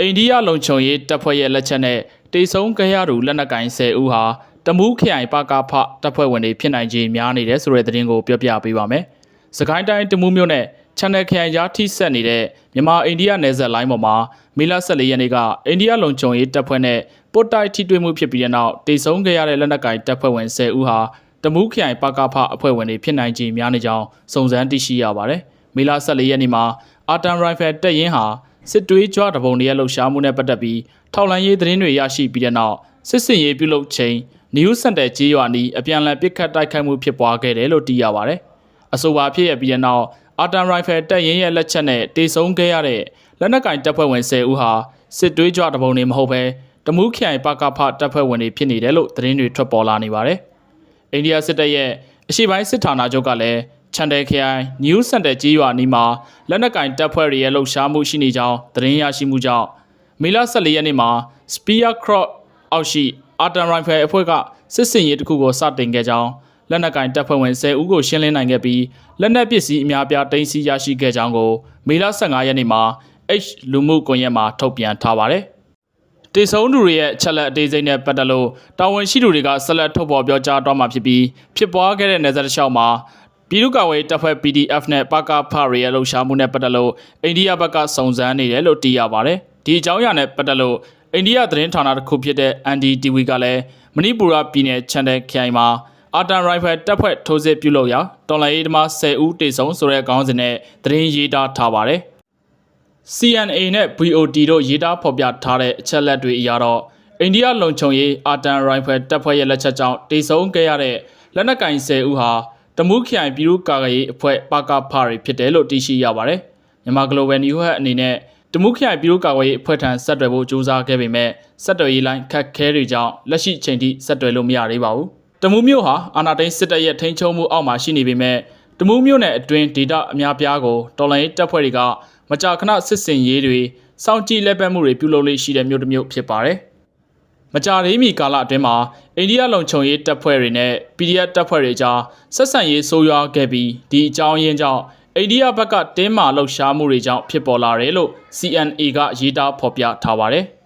အိန္ဒိယလုံခြုံရေးတပ်ဖွဲ့ရဲ့လက်ချက်နဲ့တေဆုံးကြရသူလက်နက်ကင်10ဦးဟာတမူးခရိုင်ပကဖတပ်ဖွဲ့ဝင်တွေဖြစ်နိုင်ခြေများနေတယ်ဆိုတဲ့သတင်းကိုပြောပြပေးပါမယ်။စကိုင်းတိုင်းတမူးမြို့နယ်ချန်နယ်ခရိုင်ကြားထိဆက်နေတဲ့မြန်မာအိန္ဒိယနယ်စပ်လိုင်းပေါ်မှာမေလ14ရက်နေ့ကအိန္ဒိယလုံခြုံရေးတပ်ဖွဲ့နဲ့ပုတ်တိုက်ထိတွေ့မှုဖြစ်ပြီးတဲ့နောက်တေဆုံးကြရတဲ့လက်နက်ကင်တပ်ဖွဲ့ဝင်10ဦးဟာတမူးခရိုင်ပကဖအဖွဲ့ဝင်တွေဖြစ်နိုင်ခြေများနေကြောင်းစုံစမ်းသိရှိရပါတယ်။မေလ14ရက်နေ့မှာအာတမ်ရိုင်ဖယ်တပ်ရင်းဟာ စစ်တွေးကြွတပုံတွေရဲ့လှုပ်ရှားမှုနဲ့ပတ်သက်ပြီးထောက်လန်ရေးသတင်းတွေရရှိပြီးတဲ့နောက်စစ်စင်ရေးပြုလုပ်ချိန်နယူးစန်တယ်ကြီးရွာနီးအပြန်အလှန်ပစ်ခတ်တိုက်ခိုက်မှုဖြစ်ပွားခဲ့တယ်လို့သိရပါတယ်။အဆိုပါဖြစ်ရပြီးတဲ့နောက်အာတမ်ရိုင်ဖယ်တပ်ရင်းရဲ့လက်ချက်နဲ့တေဆုံးခဲ့ရတဲ့လက်နက်ကင်တပ်ဖွဲ့ဝင်10ဦးဟာစစ်တွေးကြွတပုံတွေမဟုတ်ဘဲတမူးခိုင်ပကဖတပ်ဖွဲ့ဝင်တွေဖြစ်နေတယ်လို့သတင်းတွေထွက်ပေါ်လာနေပါတယ်။အိန္ဒိယစစ်တပ်ရဲ့အရှိပိုင်းစစ်ဌာနချုပ်ကလည်း ချန်တယ်ခရိုင်နယူးစန်တယ်ကြီးရွာနီးမှာလက်နက်ကင်တပ်ဖွဲ့တွေရဲ့လှုပ်ရှားမှုရှိနေကြောင်းသတင်းရရှိမှုကြောင့်မေလ14ရက်နေ့မှာ Spear Cross အောက်ရှိအာတမ်ရိုင်ဖယ်အဖွဲ့ကစစ်စင်ရေးတစ်ခုကိုစတင်ခဲ့ကြောင်းလက်နက်ကင်တပ်ဖွဲ့ဝင်10ဦးကိုရှင်းလင်းနိုင်ခဲ့ပြီးလက်နက်ပစ္စည်းအများပြားတင်စီရရှိခဲ့ကြောင်းကိုမေလ15ရက်နေ့မှာ H လူမှုကွန်ရက်မှာထုတ်ပြန်ထားပါတယ်။တေဆုံးသူတွေရဲ့ချက်လက်အသေးစိတ်နဲ့ပတ်သက်လို့တာဝန်ရှိသူတွေကဆက်လက်ထုတ်ဖော်ပြောကြားတော့မှာဖြစ်ပြီးဖြစ်ပွားခဲ့တဲ့နယ်စပ်တစ်လျှောက်မှာ ပြည်သူ့ကာကွယ်တပ်ဖွဲ့ PDF နဲ့ပကဖရီရဲ့လှုပ်ရှားမှုနဲ့ပတ်သက်လို့အိန္ဒိယဘက်ကစုံစမ်းနေတယ်လို့သိရပါတယ်။ဒီအကြောင်းအရာနဲ့ပတ်သက်လို့အိန္ဒိယသတင်းဌာနတစ်ခုဖြစ်တဲ့ NDTV ကလည်းမဏိပူရပြည်နယ်ချန်တဲ့ခရိုင်မှာအာတန်ရိုင်ဖယ်တပ်ဖွဲ့ထိုးစစ်ပြုလုပ်ရာတော်လိုင်းအေးသမား10ဦးတေဆုံးဆိုတဲ့ခေါင်းစဉ်နဲ့သတင်းရေးသားထားပါတယ်။ CNA နဲ့ VOD တို့ရေးသားဖော်ပြထားတဲ့အချက်လက်တွေအရတော့အိန္ဒိယလုံခြုံရေးအာတန်ရိုင်ဖယ်တပ်ဖွဲ့ရဲ့လက်ချက်ကြောင့်တေဆုံးခဲ့ရတဲ့လက်နက်ကင်10ဦးဟာ တမူးခိုင်ပြည်သူ့ကာကွယ်ရေးအဖွဲ့ပကဖားတွေဖြစ်တယ်လို့သိရှိရပါတယ်။မြန်မာ Global News အနေနဲ့တမုခိုင်ပြည်သူ့ကာကွယ်ရေးအဖွဲ့ထံဆက်သွယ်ဖို့ကြိုးစားခဲ့ပေမဲ့ဆက်သွယ်ရေးလိုင်းခက်ခဲတွေကြောင့်လက်ရှိချိန်ထိဆက်သွယ်လို့မရသေးပါဘူး။တမူးမြို့ဟာအာနာသိန်းစစ်တပ်ရဲ့ထိန်းချုပ်မှုအောက်မှာရှိနေပေမဲ့တမူးမြို့နယ်အတွင်းဒေတာအများပြားကိုတော်လိုင်းတပ်ဖွဲ့တွေကမကြာခဏစစ်စင်ရေးတွေစောင့်ကြည့်လက်ပတ်မှုတွေပြုလုပ်လို့ရှိတဲ့မြို့တစ်မြို့ဖြစ်ပါတယ်။ မကြာသေးမီကာလအတွင်းမှာအိန္ဒိယလုံခြုံရေးတပ်ဖွဲ့တွေနဲ့ PDF တပ်ဖွဲ့တွေကြားဆက်ဆံရေးဆိုးရွားခဲ့ပြီးဒီအကြောင်းရင်းကြောင့်အိန္ဒိယဘက်ကတင်းမာလှုပ်ရှားမှုတွေကြောင့်ဖြစ်ပေါ်လာတယ်လို့ CNA ကရေးသားဖော်ပြထားပါတယ်။